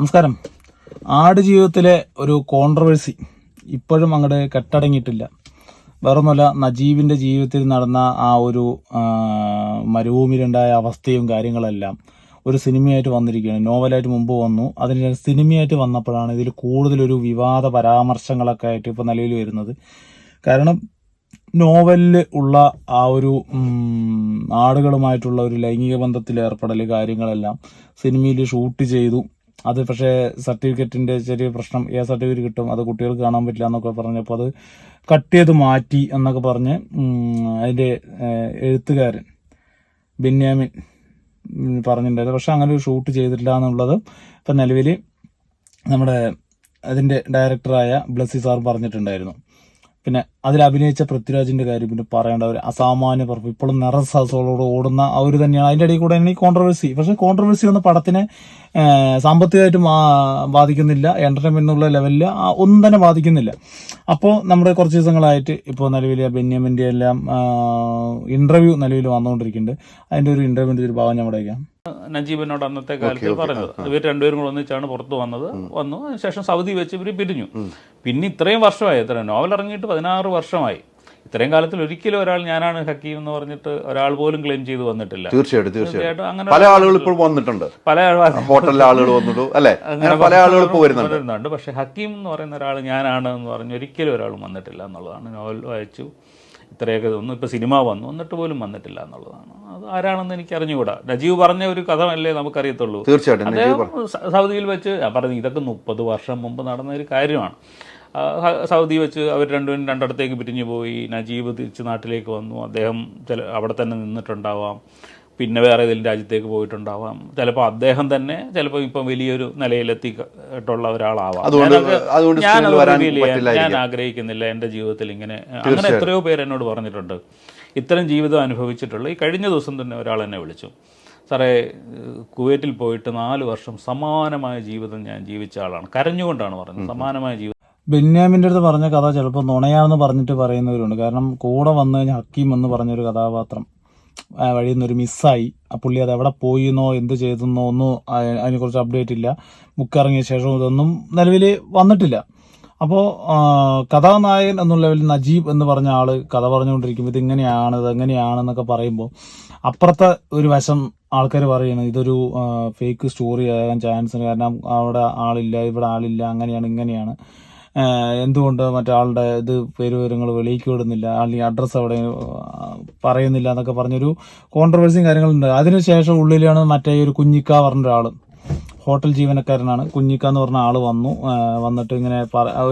നമസ്കാരം. ആട് ജീവിതത്തിലെ ഒരു കോൺട്രവേഴ്സി ഇപ്പോഴും അങ്ങോട്ട് കെട്ടടങ്ങിയിട്ടില്ല. വേറൊന്നുമല്ല നജീബിന്റെ ജീവിതത്തിൽ നടന്ന ആ ഒരു മരുഭൂമിയിലുണ്ടായ അവസ്ഥയും കാര്യങ്ങളെല്ലാം ഒരു സിനിമയായിട്ട് വന്നിരിക്കുകയാണ്. നോവലായിട്ട് മുമ്പ് വന്നു. അതിന് സിനിമയായിട്ട് വന്നപ്പോഴാണ് ഇതിൽ കൂടുതലൊരു വിവാദ പരാമർശങ്ങളൊക്കെ ആയിട്ട് ഇപ്പോൾ നിലയിൽ വരുന്നത്. കാരണം നോവലിൽ ഉള്ള ആ ഒരു ആടുകളുമായിട്ടുള്ള ഒരു ലൈംഗിക ബന്ധത്തിൽ ഏർപ്പെടൽ കാര്യങ്ങളെല്ലാം സിനിമയിൽ ഷൂട്ട് ചെയ്തു. അത് പക്ഷേ സർട്ടിഫിക്കറ്റിന്റെ ചെറിയ പ്രശ്നം ഏ സർട്ടിഫിക്കറ്റ് കിട്ടും അത് കുട്ടികൾക്ക് കാണാൻ പറ്റില്ല എന്നൊക്കെ പറഞ്ഞപ്പോൾ അത് കട്ട് ചെയ്ത് മാറ്റി എന്നൊക്കെ പറഞ്ഞ് അതിന്റെ എഴുത്തുകാരൻ ബെന്യാമിൻ പറഞ്ഞിട്ടുണ്ടായിരുന്നു. പക്ഷെ അങ്ങനെ ഒരു ഷൂട്ട് ചെയ്തിട്ടില്ല എന്നുള്ളത് ഇപ്പം നിലവിൽ നമ്മുടെ അതിന്റെ ഡയറക്ടറായ ബ്ലസ്സി സാർ പറഞ്ഞിട്ടുണ്ടായിരുന്നു. പിന്നെ അതിൽ അഭിനയിച്ച പൃഥ്വിരാജിന്റെ കാര്യം പിന്നെ പറയേണ്ട ഒരു അസാമാന്യ പറപ്പ് ഇപ്പോഴും നിറസാസോളോട് ഓടുന്ന ആ ഒരു തന്നെയാണ്. അതിന്റെ ഇടയിൽ കൂടെ ഈ കോൺട്രവേഴ്സി പക്ഷെ കോൺട്രവേഴ്സി ഒന്നും പടത്തിനെ സാമ്പത്തികമായിട്ടും ബാധിക്കുന്നില്ല. എന്റർടൈൻമെന്റ് എന്നുള്ള ലെവലിൽ ഒന്നും തന്നെ ബാധിക്കുന്നില്ല. അപ്പോൾ നമ്മുടെ കുറച്ച് ദിവസങ്ങളായിട്ട് ഇപ്പോൾ നിലവിൽ ബെന്യാമിന്റെ എല്ലാം ഇന്റർവ്യൂ നിലവിൽ വന്നുകൊണ്ടിരിക്കുന്നുണ്ട്. അതിന്റെ ഒരു ഇന്റർവ്യൂവിന്റെ ഒരു ഭാഗം ഞാൻ ഇവിടെ വയ്ക്കാം. നജീബിനോട് അന്നത്തെ കാലത്ത് പറഞ്ഞത്. ഇവർ രണ്ടുപേരും കൂടെ ഒന്നിച്ചാണ് പുറത്തു വന്നത്. വന്നു. അതിനുശേഷം സൗദി വെച്ച് ഇവർ പിരിഞ്ഞു. പിന്നെ ഇത്രയും വർഷമായി ഇത്ര നോവൽ ഇറങ്ങിയിട്ട് പതിനാറ് വർഷമായി. ഇത്രയും കാലത്തിൽ ഒരിക്കലും ഒരാൾ ഞാനാണ് ഹക്കീം എന്ന് പറഞ്ഞിട്ട് ഒരാൾ പോലും ക്ലെയിം ചെയ്ത് വന്നിട്ടില്ല. തീർച്ചയായിട്ടും തീർച്ചയായിട്ടും. അങ്ങനെ പല ആളുകൾ ഇപ്പോൾ വന്നിട്ടുണ്ട്. പല ഹോട്ടലിലെ ആളുകൾ വന്നിട്ടു അല്ലെ? അങ്ങനെ പല ആളുകൾ വരുന്നുണ്ട്. പക്ഷെ ഹക്കീം എന്ന് പറയുന്ന ഒരാൾ ഞാനാണ് എന്ന് പറഞ്ഞ് ഒരിക്കലും ഒരാളും വന്നിട്ടില്ല എന്നുള്ളതാണ്. നോവൽ വായിച്ചു. ഇത്രയൊക്കെ ഒന്നും ഇപ്പോൾ സിനിമ വന്നു എന്നിട്ട് പോലും വന്നിട്ടില്ല എന്നുള്ളതാണ്. അത് ആരാണെന്ന് എനിക്ക് അറിഞ്ഞുകൂടാ നജീവ് പറഞ്ഞ ഒരു കഥ അല്ലേ നമുക്കറിയത്തുള്ളൂ. തീർച്ചയായിട്ടും സൗദിയിൽ വെച്ച് ഞാൻ പറഞ്ഞു ഇതൊക്കെ മുപ്പത് വർഷം മുമ്പ് നടന്ന ഒരു കാര്യമാണ്. സൗദി വെച്ച് അവർ രണ്ടുപേരും രണ്ടിടത്തേക്ക് പിരിഞ്ഞു പോയി. നജീബ് തിരിച്ച് നാട്ടിലേക്ക് വന്നു. അദ്ദേഹം ചില അവിടെ തന്നെ നിന്നിട്ടുണ്ടാവാം. പിന്നെ വേറെ ഏതെങ്കിലും രാജ്യത്തേക്ക് പോയിട്ടുണ്ടാവാം. ചിലപ്പോൾ അദ്ദേഹം തന്നെ ചിലപ്പോൾ ഇപ്പം വലിയൊരു നിലയിലെത്തിയിട്ടുള്ള ഒരാളാവാം. അതുകൊണ്ട് അതുകൊണ്ട് ഞാനത് വരാൻ reveal ഞാൻ ആഗ്രഹിക്കുന്നില്ല എന്റെ ജീവിതത്തിൽ ഇങ്ങനെ. അങ്ങനെ എത്രയോ പേര് എന്നോട് പറഞ്ഞിട്ടുണ്ട്. ഇത്തരം ജീവിതം അനുഭവിച്ചിട്ടുള്ള ഈ കഴിഞ്ഞ ദിവസം തന്നെ ഒരാൾ എന്നെ വിളിച്ചു. സാറേ കുവൈറ്റിൽ പോയിട്ട് നാല് വർഷം സമാനമായ ജീവിതം ഞാൻ ജീവിച്ച ആളാണ്. കരഞ്ഞുകൊണ്ടാണ് പറഞ്ഞത്. സമാനമായ ജീവിതം ബെന്യാമിന്റെ അടുത്ത് പറഞ്ഞ കഥ ചിലപ്പോൾ നുണയാണെന്ന് പറഞ്ഞിട്ട് പറയുന്നവരുണ്ട്. കാരണം കൂടെ വന്നു കഴിഞ്ഞാൽ ഹക്കീം എന്ന് പറഞ്ഞൊരു കഥാപാത്രം. വഴിയിൽ നിന്ന് ഒരു മിസ്സായി. ആ പുള്ളി അത് എവിടെ പോയിന്നോ എന്ത് ചെയ്തെന്നോ ഒന്നും അതിനെക്കുറിച്ച് അപ്ഡേറ്റ് ഇല്ല. മുക്കിറങ്ങിയ ശേഷം ഇതൊന്നും നിലവിൽ വന്നിട്ടില്ല. അപ്പോൾ കഥാനായകൻ എന്നുള്ള ലെവലിൽ നജീബ് എന്ന് പറഞ്ഞ ആൾ കഥ പറഞ്ഞുകൊണ്ടിരിക്കുമ്പോൾ ഇത് ഇങ്ങനെയാണ് ഇത് എങ്ങനെയാണെന്നൊക്കെ പറയുമ്പോൾ അപ്പുറത്തെ ഒരു വശം ആൾക്കാർ പറയുന്നത് ഇതൊരു ഫേക്ക് സ്റ്റോറി ആകാൻ ചാൻസ് കാരണം അവിടെ ആളില്ല ഇവിടെ ആളില്ല അങ്ങനെയാണ് ഇങ്ങനെയാണ്. എന്തുകൊണ്ട് മറ്റാളുടെ ഇത് പേര് വിവരങ്ങൾ വെളിയിലേക്ക് വിടുന്നില്ല? അല്ലെങ്കിൽ അഡ്രസ്സ് അവിടെ പറയുന്നില്ല എന്നൊക്കെ പറഞ്ഞൊരു കോൺട്രവേഴ്സിയും കാര്യങ്ങളുണ്ട്. അതിനുശേഷം ഉള്ളിലാണ് മറ്റേ ഒരു കുഞ്ഞിക്ക പറഞ്ഞ ഒരാൾ ഹോട്ടൽ ജീവനക്കാരനാണ്. കുഞ്ഞിക്ക എന്ന് പറഞ്ഞ ആൾ വന്നു. വന്നിട്ട് ഇങ്ങനെ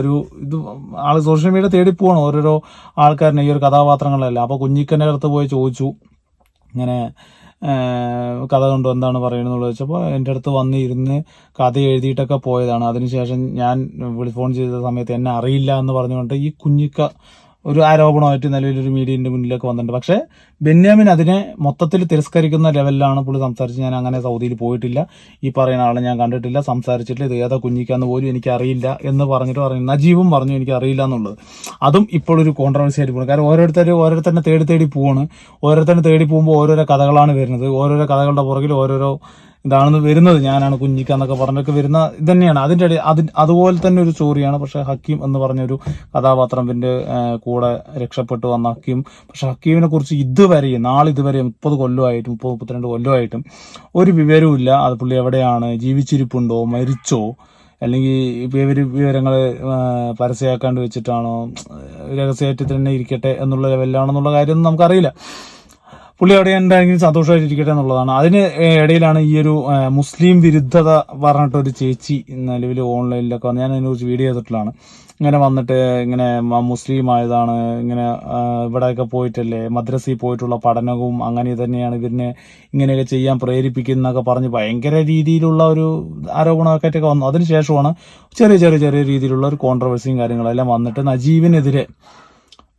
ഒരു ഇത് ആൾ സോഷ്യൽ മീഡിയ തേടി പോകണം ഓരോരോ ആൾക്കാരനെ ഈ ഒരു കഥാപാത്രങ്ങളെല്ലാം. അപ്പോൾ കുഞ്ഞിക്കന്റെ അടുത്ത് പോയി ചോദിച്ചു. ഇങ്ങനെ കഥ കണ്ടു എന്താണ് പറയുന്നത് വെച്ചപ്പോൾ എന്റെ അടുത്ത് വന്ന് ഇരുന്ന് കഥ എഴുതിയിട്ടൊക്കെ പോയതാണ്. അതിനുശേഷം ഞാൻ വിളി ഫോൺ ചെയ്ത സമയത്ത് എന്നെ അറിയില്ല എന്ന് പറഞ്ഞുകൊണ്ട് ഈ കുഞ്ഞിക്ക ഒരു ആരോപണമായിട്ട് നിലവിലൊരു മീഡിയന്റെ മുന്നിലേക്ക് വന്നിട്ടുണ്ട്. പക്ഷേ ബെന്യാമിൻ അതിനെ മൊത്തത്തിൽ തിരസ്കരിക്കുന്ന ലെവലിലാണ് പുള്ളി സംസാരിച്ച് ഞാൻ അങ്ങനെ സൗദിയിൽ പോയിട്ടില്ല. ഈ പറയുന്ന ആളെ ഞാൻ കണ്ടിട്ടില്ല സംസാരിച്ചിട്ടില്ല. ഇത് ഏതാ കുഞ്ഞിക്കാന്ന് പോലും എനിക്കറിയില്ല എന്ന് പറഞ്ഞിട്ട് പറഞ്ഞു. നജീബും പറഞ്ഞു എനിക്ക് അറിയില്ല എന്നുള്ളത്. അതും ഇപ്പോഴൊരു കോൺട്രവേഴ്സി ആയിട്ട് പോകുന്നു. കാരണം ഓരോരുത്തർ ഓരോരുത്തരെ തേടി തേടി പോവാണ്. ഓരോരുത്തരെ തേടി പോകുമ്പോൾ ഓരോരോ കഥകളാണ് വരുന്നത്. ഓരോരോ കഥകളുടെ പുറകിൽ ഓരോരോ ഇതാണെന്ന് വരുന്നത്. ഞാനാണ് കുഞ്ഞിക്ക എന്നൊക്കെ പറഞ്ഞൊക്കെ വരുന്ന ഇത് തന്നെയാണ് അതിന്റെ ഇടയിൽ അതിന് അതുപോലെ തന്നെ ഒരു സ്റ്റോറിയാണ്. പക്ഷേ ഹക്കീം എന്ന് പറഞ്ഞൊരു കഥാപാത്രം പിന്നെ കൂടെ രക്ഷപ്പെട്ടു വന്ന ഹക്കീം. പക്ഷെ ഹക്കീമിനെ കുറിച്ച് ഇതുവരെയും നാളിതുവരെ മുപ്പത് കൊല്ലമായിട്ടും മുപ്പത് മുപ്പത്തിരണ്ട് കൊല്ലമായിട്ടും ഒരു വിവരവുമില്ല അത് പുള്ളി എവിടെയാണ് ജീവിച്ചിരിപ്പുണ്ടോ മരിച്ചോ അല്ലെങ്കിൽ ഇവർ വിവരങ്ങൾ പരസ്യമാക്കാണ്ട് വെച്ചിട്ടാണോ രഹസ്യമായിട്ട് തന്നെ ഇരിക്കട്ടെ എന്നുള്ള ലെവലിലാണെന്നുള്ള കാര്യമൊന്നും നമുക്കറിയില്ല. പുള്ളി അവിടെ എന്താണെങ്കിലും സന്തോഷമായിട്ടിരിക്കട്ടെ എന്നുള്ളതാണ്. അതിന് ഇടയിലാണ് ഈ ഒരു മുസ്ലിം വിരുദ്ധത പറഞ്ഞിട്ട് ഒരു ചേച്ചി നിലവിൽ ഓൺലൈനിലൊക്കെ വന്ന് ഞാൻ അതിനെക്കുറിച്ച് വീഡിയോ ചെയ്തിട്ടുള്ളതാണ്. ഇങ്ങനെ വന്നിട്ട് ഇങ്ങനെ മുസ്ലിം ആയതാണ് ഇങ്ങനെ ഇവിടെയൊക്കെ പോയിട്ടല്ലേ മദ്രസയിൽ പോയിട്ടുള്ള പഠനവും അങ്ങനെ തന്നെയാണ് ഇവരിനെ ഇങ്ങനെയൊക്കെ ചെയ്യാൻ പ്രേരിപ്പിക്കുന്നൊക്കെ പറഞ്ഞ് ഭയങ്കര രീതിയിലുള്ള ഒരു ആരോപണമൊക്കെ ആയിട്ടൊക്കെ വന്നു അതിനുശേഷമാണ് ചെറിയ ചെറിയ ചെറിയ രീതിയിലുള്ള ഒരു കോൺട്രവേഴ്സിയും കാര്യങ്ങളെല്ലാം വന്നിട്ട് നജീബിനെതിരെ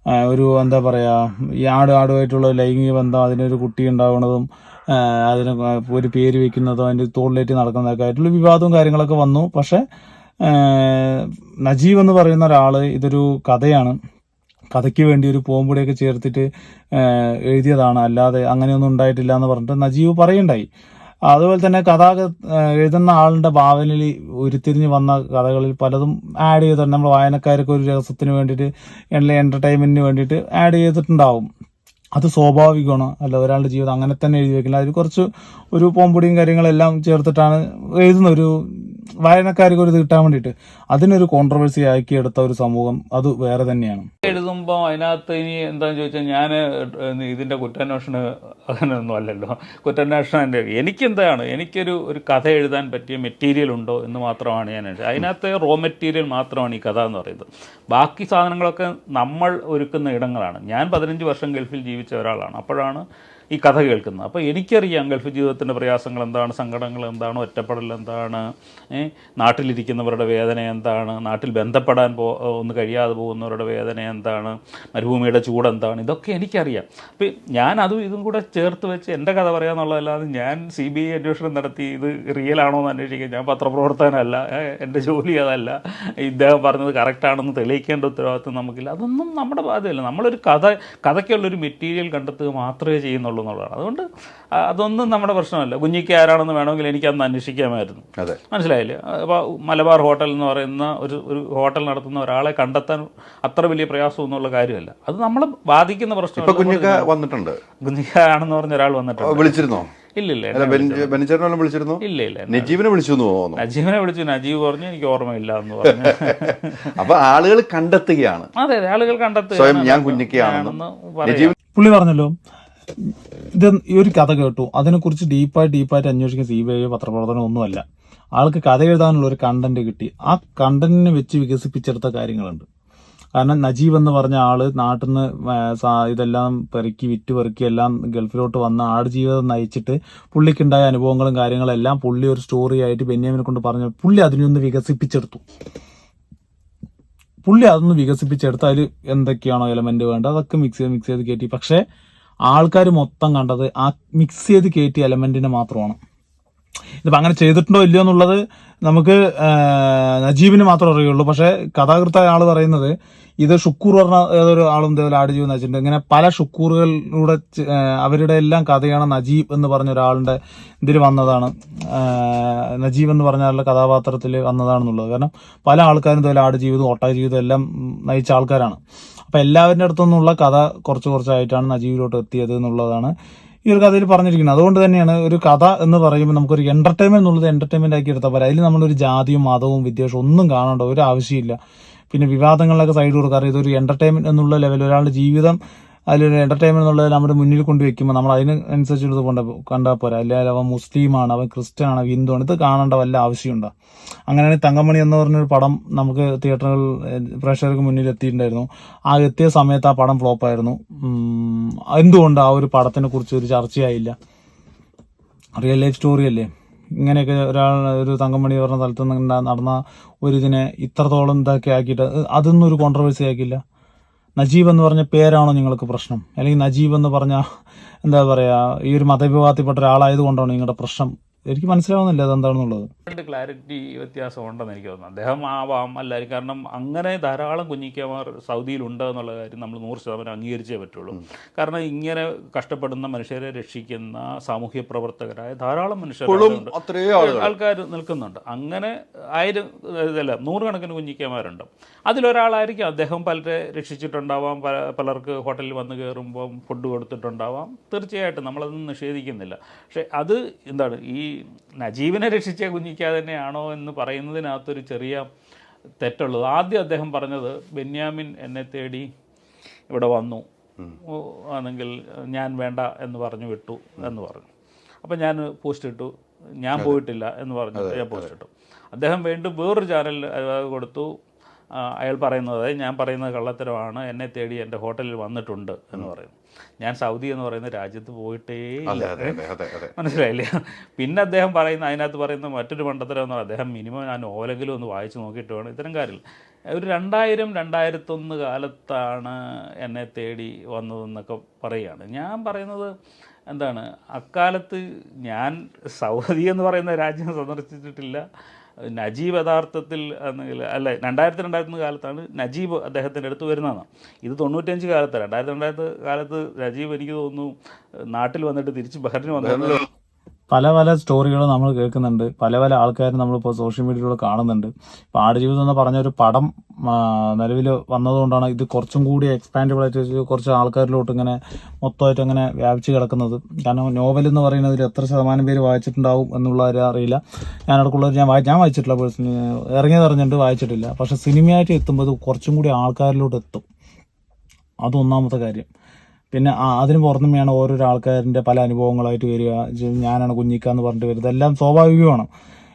ഒരു എന്താ പറയുക ഈ ആട് ആടുമായിട്ടുള്ള ലൈംഗിക ബന്ധം അതിനൊരു കുട്ടി ഉണ്ടാവുന്നതും അതിന് ഒരു പേര് വെക്കുന്നതും അതിന്റെ തോളിലേറ്റ് നടക്കുന്നതൊക്കെ ആയിട്ടുള്ള വിവാദവും കാര്യങ്ങളൊക്കെ വന്നു. പക്ഷേ നജീബ് എന്ന് പറയുന്ന ഒരാൾ ഇതൊരു കഥയാണ്. കഥയ്ക്ക് വേണ്ടി ഒരു പോമ്പുടിയൊക്കെ ചേർത്തിട്ട് എഴുതിയതാണ്. അല്ലാതെ അങ്ങനെയൊന്നും ഉണ്ടായിട്ടില്ല എന്ന് പറഞ്ഞിട്ട് നജീബ് പറയുണ്ടായി. അതുപോലെ തന്നെ കഥ എഴുതുന്ന ആളുടെ ഭാവനയിൽ ഉരുത്തിരിഞ്ഞ് വന്ന കഥകളിൽ പലതും ആഡ് ചെയ്തിട്ടുണ്ട്. നമ്മൾ വായനക്കാർക്ക് ഒരു രസത്തിന് വേണ്ടിയിട്ട് എന്റർടൈൻമെന്റിന് വേണ്ടിയിട്ട് ആഡ് ചെയ്തിട്ടുണ്ടാവും. അത് സ്വാഭാവികമാണ്. അല്ല ഒരാളുടെ ജീവിതം അങ്ങനെ തന്നെ എഴുതി വെക്കില്ല. അതിൽ കുറച്ച് ഒരു പോമ്പൊടിയും കാര്യങ്ങളെല്ലാം ചേർത്തിട്ടാണ് എഴുതുന്ന ഒരു വായനക്കാർക്ക് ഒരു കിട്ടാൻ വേണ്ടിയിട്ട് അതിനൊരു കോൺട്രവേഴ്സി ആക്കി എടുത്ത ഒരു സമൂഹം അത് വേറെ തന്നെയാണ്. എഴുതുമ്പോൾ അതിനകത്ത് ഇനി എന്താണെന്ന് ചോദിച്ചാൽ ഞാൻ ഇതിന്റെ കുറ്റാന്വേഷണം അങ്ങനെയൊന്നും അല്ലല്ലോ. കുറ്റാന്വേഷണം എന്റെ എനിക്കെന്താണ്? എനിക്കൊരു ഒരു കഥ എഴുതാൻ പറ്റിയ മെറ്റീരിയൽ ഉണ്ടോ എന്ന് മാത്രമാണ് ഞാൻ അതിനകത്ത് റോ മെറ്റീരിയൽ മാത്രമാണ് ഈ കഥ എന്ന് പറയുന്നത്. ബാക്കി സാധനങ്ങളൊക്കെ നമ്മൾ ഒരുക്കുന്ന ഇടങ്ങളാണ്. ഞാൻ പതിനഞ്ച് വർഷം ഗൾഫിൽ ജീവിച്ച ഒരാളാണ്. അപ്പോഴാണ് ഈ കഥ കേൾക്കുന്നത്. അപ്പോൾ എനിക്കറിയാം ഗൾഫ് ജീവിതത്തിന്റെ പ്രയാസങ്ങൾ എന്താണ് സങ്കടങ്ങൾ എന്താണ് ഒറ്റപ്പെടൽ എന്താണ് നാട്ടിലിരിക്കുന്നവരുടെ വേദന എന്താണ് നാട്ടിൽ ബന്ധപ്പെടാൻ പോ ഒന്ന് കഴിയാതെ പോകുന്നവരുടെ വേദന എന്താണ് മരുഭൂമിയുടെ ചൂട് എന്താണ് ഇതൊക്കെ എനിക്കറിയാം. അപ്പോൾ ഞാൻ അതും ഇതും കൂടെ ചേർത്ത് വെച്ച് എന്റെ കഥ പറയാമെന്നുള്ളതല്ലാതെ ഞാൻ സി ബി ഐ അന്വേഷണം നടത്തി ഇത് റിയൽ ആണോ എന്ന് അന്വേഷിക്കാൻ ഞാൻ പത്രപ്രവർത്തകനല്ല എന്റെ ജോലി അതല്ല. ഇദ്ദേഹം പറഞ്ഞത് കറക്റ്റാണെന്ന് തെളിയിക്കേണ്ട ഉത്തരവാദിത്വം നമുക്കില്ല. അതൊന്നും നമ്മുടെ ബാധ്യമല്ല നമ്മളൊരു കഥ കഥയ്ക്കുള്ളൊരു മെറ്റീരിയൽ കണ്ടെത്തുക മാത്രമേ ചെയ്യുന്നുള്ളൂ. എന്നുള്ളതാണ്. അതുകൊണ്ട് അതൊന്നും നമ്മുടെ പ്രശ്നമല്ല. കുഞ്ഞിക്ക് ആരാണെന്ന് വേണമെങ്കിൽ എനിക്ക് അന്ന് അന്വേഷിക്കാമായിരുന്നു. അതെ. മനസ്സിലായില്ലേ? അപ്പോൾ മലബാർ ഹോട്ടൽ എന്ന് പറയുന്ന ഒരു ഒരു ഹോട്ടൽ നടത്തുന്ന ഒരാളെ കണ്ടെത്താൻ അത്ര വലിയ പ്രയാസമൊന്നുള്ള കാര്യമല്ല. അത് നമ്മൾ ബാധിക്കുന്ന പ്രശ്നം കുഞ്ഞിക്ക കുഞ്ഞൊക്കെ വന്നിട്ടുണ്ട്. കുഞ്ഞിക്ക ആണെന്ന് പറഞ്ഞ ഒരാൾ വന്നിട്ടുണ്ട്. വിളിച്ചിരുന്നോ? ഇല്ലില്ല വിളിച്ചിരുന്നു? ഇല്ല ഇല്ല നജീബിനെ വിളിച്ചു തോന്നുന്നു. നജീബിനെ വിളിച്ചു. നജീബ് പറഞ്ഞു എനിക്ക് ഓർമ്മയില്ല എന്ന് പറഞ്ഞു. അപ്പൊ ആളുകൾ കണ്ടെത്തുകയാണ്. അതെ അതെ ആളുകൾ കണ്ടെത്തുക സ്വയം ഞാൻ കുഞ്ഞിക്കയാണെന്നും. നജീബ് പുള്ളി പറഞ്ഞല്ലോ ഇത് ഈ ഒരു കഥ കേട്ടു. അതിനെക്കുറിച്ച് ഡീപ്പായിട്ട് ഡീപ്പായിട്ട് അന്വേഷിക്കുന്ന സി ബി ഐ പത്രപ്രവർത്തനം ഒന്നുമല്ല. ആൾക്ക് കഥ എഴുതാനുള്ള ഒരു കണ്ടന്റ് കിട്ടി. ആ കണ്ടന്റിനെ വെച്ച് വികസിപ്പിച്ചെടുത്ത കാര്യങ്ങളുണ്ട്. കാരണം നജീബ് എന്ന് പറഞ്ഞ ആൾ നാട്ടിൽ നിന്ന് ഇതെല്ലാം പെറുക്കി വിറ്റ് പെറുക്കി എല്ലാം ഗൾഫിലോട്ട് വന്ന ആടുജീവിതം നയിച്ചിട്ട് പുള്ളിക്കുണ്ടായ അനുഭവങ്ങളും കാര്യങ്ങളും എല്ലാം പുള്ളി ഒരു സ്റ്റോറി ആയിട്ട് ബെന്യാമിനെ കൊണ്ട് പറഞ്ഞു പുള്ളി അതിനൊന്ന് വികസിപ്പിച്ചെടുത്തു. പുള്ളി അതൊന്ന് വികസിപ്പിച്ചെടുത്ത് അതിൽ എന്തൊക്കെയാണോ എലമെന്റ് വേണ്ടത് അതൊക്കെ മിക്സ് ചെയ്ത് മിക്സ് ചെയ്ത് കയറ്റി പക്ഷെ ആൾക്കാർ മൊത്തം കണ്ടത് ആ മിക്സ് ചെയ്ത് കയറ്റിയ എലമെന്റിനെ മാത്രമാണ്. ഇതിപ്പോൾ അങ്ങനെ ചെയ്തിട്ടുണ്ടോ ഇല്ലയോ എന്നുള്ളത് നമുക്ക് നജീബിന് മാത്രമേ അറിയുള്ളൂ. പക്ഷേ കഥാകൃത്ത ആൾ പറയുന്നത് ഇത് ഷുക്കൂർ പറഞ്ഞ ഏതൊരു ആളും ഇതേപോലെ ആട് ജീവൻ വെച്ചിട്ടുണ്ട് ഇങ്ങനെ പല ഷുക്കൂറുകളിലൂടെ അവരുടെ എല്ലാം കഥയാണ് നജീബ് എന്ന് പറഞ്ഞ ഒരാളുടെ ഇതിൽ വന്നതാണ്. നജീബ് എന്ന് പറഞ്ഞ ആളുടെ കഥാപാത്രത്തിൽ വന്നതാണെന്നുള്ളത്. കാരണം പല ആൾക്കാരും ഇതുപോലെ ആട് ജീവിതം ഓട്ടാ ജീവിതം എല്ലാം നയിച്ച ആൾക്കാരാണ്. അപ്പൊ എല്ലാവരുടെ അടുത്തുനിന്നുള്ള കഥ കുറച്ച് കുറച്ചായിട്ടാണ് നജീബിലോട്ട് എത്തിയത് എന്നുള്ളതാണ് ഈ ഒരു കഥയിൽ പറഞ്ഞിരിക്കുന്നത്. അതുകൊണ്ട് തന്നെയാണ് ഒരു കഥ എന്ന് പറയുമ്പോൾ നമുക്കൊരു എന്റർടൈൻമെന്റ് എന്നുള്ളത് എന്റർടൈൻമെന്റ് ആക്കി എടുത്താൽ പോരാ. അതിൽ നമ്മളൊരു ജാതിയും മതവും വിദ്വേഷവും ഒന്നും കാണേണ്ട ഒരു ആവശ്യമില്ല. പിന്നെ വിവാദങ്ങളിലൊക്കെ സൈഡ് കൊടുക്കാറ് ഇതൊരു എന്റർടൈൻമെന്റ് എന്നുള്ള ലെവൽ ഒരാളുടെ ജീവിതം അതിലൊരു എന്റർടൈൻമെന്റ് എന്നുള്ളത് നമ്മുടെ മുന്നിൽ കൊണ്ട് വെക്കുമ്പോൾ നമ്മൾ അതിന് അനുസരിച്ചുള്ളത് കൊണ്ട് കണ്ടാൽ പോരാ. അല്ലെങ്കിൽ അവൻ മുസ്ലിമാണ് അവൻ ക്രിസ്ത്യൻ ആണ് ഹിന്ദു ആണ്. ഇത് കാണേണ്ട വല്ല ആവശ്യമുണ്ടോ അങ്ങനെയാണെങ്കിൽ തങ്കമണി എന്ന് പറഞ്ഞൊരു പടം നമുക്ക് തിയേറ്ററുകൾ പ്രേക്ഷകർക്ക് മുന്നിൽ എത്തിയിട്ടുണ്ടായിരുന്നു. ആ എത്തിയ സമയത്ത് ആ പടം ഫ്ലോപ്പായിരുന്നു എന്തുകൊണ്ട് ആ ഒരു പടത്തിനെ കുറിച്ച് ഒരു ചർച്ചയായില്ല? റിയൽ ലൈഫ് സ്റ്റോറി അല്ലേ? ഇങ്ങനെയൊക്കെ ഒരാൾ ഒരു തങ്കമണി പറഞ്ഞ സ്ഥലത്ത് നിന്ന് നടന്ന ഒരു ഇതിനെ ഇത്രത്തോളം ഇതാക്കി ആക്കിയിട്ട് അത് അതൊന്നും ഒരു കോൺട്രവേഴ്സി ആക്കിയില്ല? നജീബ് എന്ന് പറഞ്ഞ പേരാണോ നിങ്ങൾക്ക് പ്രശ്നം? അല്ലെങ്കിൽ നജീബ് എന്ന് പറഞ്ഞ എന്താ പറയുക ഈ ഒരു മതവിഭാഗത്തിൽപ്പെട്ട ഒരാളായത് കൊണ്ടാണോ നിങ്ങളുടെ പ്രശ്നം എനിക്ക് മനസ്സിലാവുന്നില്ല അതെന്താണെന്നുള്ളത്. രണ്ട് ക്ലാരിറ്റി വ്യത്യാസം ഉണ്ടെന്ന് എനിക്ക് തോന്നുന്നു. അദ്ദേഹം ആവാം അല്ലായിരിക്കും കാരണം അങ്ങനെ ധാരാളം കുഞ്ഞിക്കമാർ സൗദിയിലുണ്ട് എന്നുള്ള കാര്യം നമ്മൾ നൂറ് ശതമാനം അംഗീകരിച്ചേ പറ്റുള്ളൂ. കാരണം ഇങ്ങനെ കഷ്ടപ്പെടുന്ന മനുഷ്യരെ രക്ഷിക്കുന്ന സാമൂഹ്യ പ്രവർത്തകരായ ധാരാളം മനുഷ്യർ ഉണ്ട്. ആളുകൾ ആൾക്കാർ നിൽക്കുന്നുണ്ട്. അങ്ങനെ ആയിരം ഇതല്ല നൂറുകണക്കിന് കുഞ്ഞിക്കമാരുണ്ട്. അതിലൊരാളായിരിക്കും അദ്ദേഹം പലരെ രക്ഷിച്ചിട്ടുണ്ടാവാം പല പലർക്ക് ഹോട്ടലിൽ വന്ന് കയറുമ്പം ഫുഡ് കൊടുത്തിട്ടുണ്ടാവാം. തീർച്ചയായിട്ടും നമ്മളതൊന്നും നിഷേധിക്കുന്നില്ല. പക്ഷെ അത് എന്താണ് ഈ നജീബിനെ രക്ഷിച്ച കുഞ്ഞിക്ക തന്നെയാണോ എന്ന് പറയുന്നതിനകത്തൊരു ചെറിയ തെറ്റുള്ളത്. ആദ്യം അദ്ദേഹം പറഞ്ഞത് ബെന്യാമിൻ എന്നെ തേടി ഇവിടെ വന്നു. ആണെങ്കിൽ ഞാൻ വേണ്ട എന്ന് പറഞ്ഞു വിട്ടു എന്ന് പറഞ്ഞു. അപ്പം ഞാൻ പോസ്റ്റ് ഇട്ടു. ഞാൻ പോയിട്ടില്ല എന്ന് പറഞ്ഞു. ഞാൻ പോസ്റ്റ് ഇട്ടു. അദ്ദേഹം വീണ്ടും വേറൊരു ചാനലിൽ കൊടുത്തു. അയാൾ പറയുന്നത് ഞാൻ പറയുന്നത് കള്ളത്തരമാണ്. എന്നെ തേടി എന്റെ ഹോട്ടലിൽ വന്നിട്ടുണ്ട് എന്ന് പറയുന്നു. ഞാൻ സൗദി എന്ന് പറയുന്ന രാജ്യത്ത് പോയിട്ടേ മനസ്സിലായില്ലേ? പിന്നെ അദ്ദേഹം പറയുന്ന അതിനകത്ത് പറയുന്ന മറ്റൊരു മണ്ടത്തരം എന്ന് അദ്ദേഹം മിനിമം ഞാൻ ഓലെങ്കിലും ഒന്ന് വായിച്ച് നോക്കിയിട്ട് വേണം. ഇത്തരം കാര്യമില്ല. ഒരു രണ്ടായിരം രണ്ടായിരത്തൊന്ന് കാലത്താണ് എന്നെ തേടി വന്നതെന്നൊക്കെ പറയുകയാണ്. ഞാൻ പറയുന്നത് എന്താണ്? അക്കാലത്ത് ഞാൻ സൗദി എന്ന് പറയുന്ന രാജ്യം സന്ദർശിച്ചിട്ടില്ല. നജീബ് യഥാർത്ഥത്തിൽ അല്ല രണ്ടായിരത്തി രണ്ടായിരത്തി കാലത്താണ് നജീബ് അദ്ദേഹത്തിന്റെ അടുത്ത് വരുന്നതാണ് ഇത് തൊണ്ണൂറ്റഞ്ച് കാലത്ത് രണ്ടായിരത്തി രണ്ടായിരത്തി കാലത്ത് നജീബ് എനിക്ക് തോന്നുന്നു നാട്ടിൽ വന്നിട്ട് തിരിച്ച് ബഹറിന് വന്നത് പല പല സ്റ്റോറികൾ നമ്മൾ കേൾക്കുന്നുണ്ട്. പല പല ആൾക്കാരും നമ്മളിപ്പോൾ സോഷ്യൽ മീഡിയയിലൂടെ കാണുന്നുണ്ട്. ഇപ്പോൾ ആടുജീവിതം എന്ന് പറഞ്ഞ ഒരു പടം നിലവിൽ വന്നതുകൊണ്ടാണ് ഇത് കുറച്ചും കൂടി എക്സ്പാൻഡബിൾ ആയിട്ട് കുറച്ച് ആൾക്കാരിലോട്ട് ഇങ്ങനെ മൊത്തമായിട്ട് അങ്ങനെ വ്യാപിച്ച് കിടക്കുന്നത്. കാരണം നോവൽ എന്ന് പറയുന്നതിൽ എത്ര ശതമാനം പേര് വായിച്ചിട്ടുണ്ടാവും എന്നുള്ള ഒരു അറിയില്ല. ഞാൻ അടുക്കുള്ളത് ഞാൻ വായി ഞാൻ വായിച്ചിട്ടില്ല പേഴ്സണലി ഇറങ്ങിയത് അറിഞ്ഞിട്ട് വായിച്ചിട്ടില്ല. പക്ഷേ സിനിമയായിട്ട് എത്തുമ്പോൾ കുറച്ചും കൂടി ആൾക്കാരിലോട്ട് എത്തും. അത് ഒന്നാമത്തെ കാര്യം. പിന്നെ ആ അതിന് പുറത്തുമെയാണ് ഓരോരോ ആൾക്കാരിന്റെ പല അനുഭവങ്ങളായിട്ട് വരിക. ഞാനാണ് കുഞ്ഞിക്ക എന്ന് പറഞ്ഞിട്ട് വരിക. ഇതെല്ലാം സ്വാഭാവികമാണ്.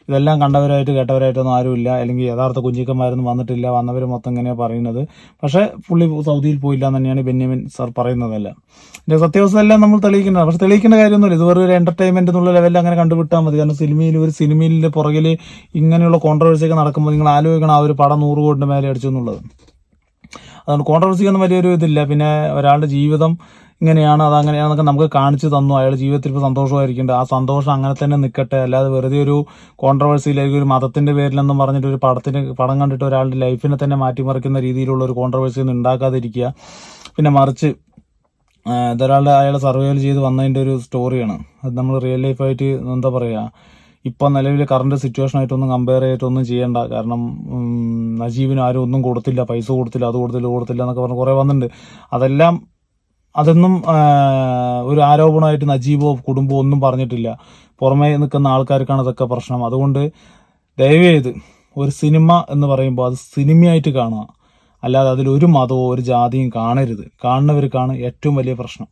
ഇതെല്ലാം കണ്ടവരായിട്ട് കേട്ടവരായിട്ടൊന്നും ആരുമില്ല. അല്ലെങ്കിൽ യഥാർത്ഥ കുഞ്ഞിക്കന്മാരൊന്നും വന്നിട്ടില്ല. വന്നവർ മൊത്തം ഇങ്ങനെയാണ് പറയുന്നത്. പക്ഷേ പുള്ളി സൗദിയിൽ പോയില്ല എന്ന് തന്നെയാണ് ബെന്യാമിൻ സാർ പറയുന്നതല്ല. എന്റെ സത്യാവസ്ഥ എല്ലാം നമ്മൾ തെളിയിക്കേണ്ടത് പക്ഷെ തെളിയിക്കേണ്ട കാര്യമൊന്നുമില്ല. ഇത് ഒരു എന്റർടൈൻമെന്റ് എന്നുള്ള ലെവലിൽ അങ്ങനെ കണ്ടുവിട്ടാൽ മതി. കാരണം സിനിമയിൽ ഒരു സിനിമയിലെ പുറകിൽ ഇങ്ങനെയുള്ള കോൺട്രവേഴ്സിയൊക്കെ നടക്കുമ്പോൾ നിങ്ങൾ ആലോചിക്കണം ആ ഒരു പടം നൂറ് കോടിന്റെ മേലെ അടിച്ചു എന്നുള്ളത്. അതുകൊണ്ട് കോൺട്രവേഴ്സിക്കൊന്നും വലിയൊരു ഇതില്ല. പിന്നെ ഒരാളുടെ ജീവിതം ഇങ്ങനെയാണ് അത് അങ്ങനെയാണെന്നൊക്കെ നമുക്ക് കാണിച്ചു തന്നു. അയാൾ ജീവിതത്തിൽ ഇപ്പോൾ സന്തോഷമായിരിക്കുന്നുണ്ട്. ആ സന്തോഷം അങ്ങനെ തന്നെ നിൽക്കട്ടെ അല്ലാതെ വെറുതെ ഒരു കോൺട്രവേഴ്സിയിലേക്ക് ഒരു മതത്തിന്റെ പേരിലെന്നും പറഞ്ഞിട്ട് ഒരു പടത്തിന് പടം കണ്ടിട്ട് ഒരാളുടെ ലൈഫിനെ തന്നെ മാറ്റിമറിക്കുന്ന രീതിയിലുള്ള ഒരു കോൺട്രവേഴ്സി ഒന്നും ഉണ്ടാക്കാതിരിക്കുക. പിന്നെ മറിച്ച് ഇതൊരാളുടെ അയാൾ സർവൈവൽ ചെയ്ത് വന്നതിന്റെ ഒരു സ്റ്റോറിയാണ് അത് നമ്മൾ റിയൽ ലൈഫായിട്ട് എന്താ പറയുക ഇപ്പം നിലവിൽ കറണ്ട് സിറ്റുവേഷൻ ആയിട്ടൊന്നും കമ്പയർ ചെയ്തിട്ടൊന്നും ചെയ്യണ്ട. കാരണം നജീബിന് ആരും ഒന്നും കൊടുത്തില്ല പൈസ കൊടുത്തില്ല അത് കൊടുത്തില്ല കൊടുത്തില്ല എന്നൊക്കെ പറഞ്ഞ് കുറേ വന്നിട്ടുണ്ട്. അതെല്ലാം അതൊന്നും ഒരു ആരോപണമായിട്ട് നജീബോ കുടുംബമോ ഒന്നും പറഞ്ഞിട്ടില്ല. പുറമേ നിൽക്കുന്ന ആൾക്കാർക്കാണ് ഇതൊക്കെ പ്രശ്നം. അതുകൊണ്ട് ദയവ് ചെയ്ത് ഒരു സിനിമ എന്ന് പറയുമ്പോൾ അത് സിനിമയായിട്ട് കാണുക. അല്ലാതെ അതിൽ ഒരു ഒരു ജാതിയും കാണരുത്. കാണുന്നവർക്കാണ് ഏറ്റവും വലിയ പ്രശ്നം.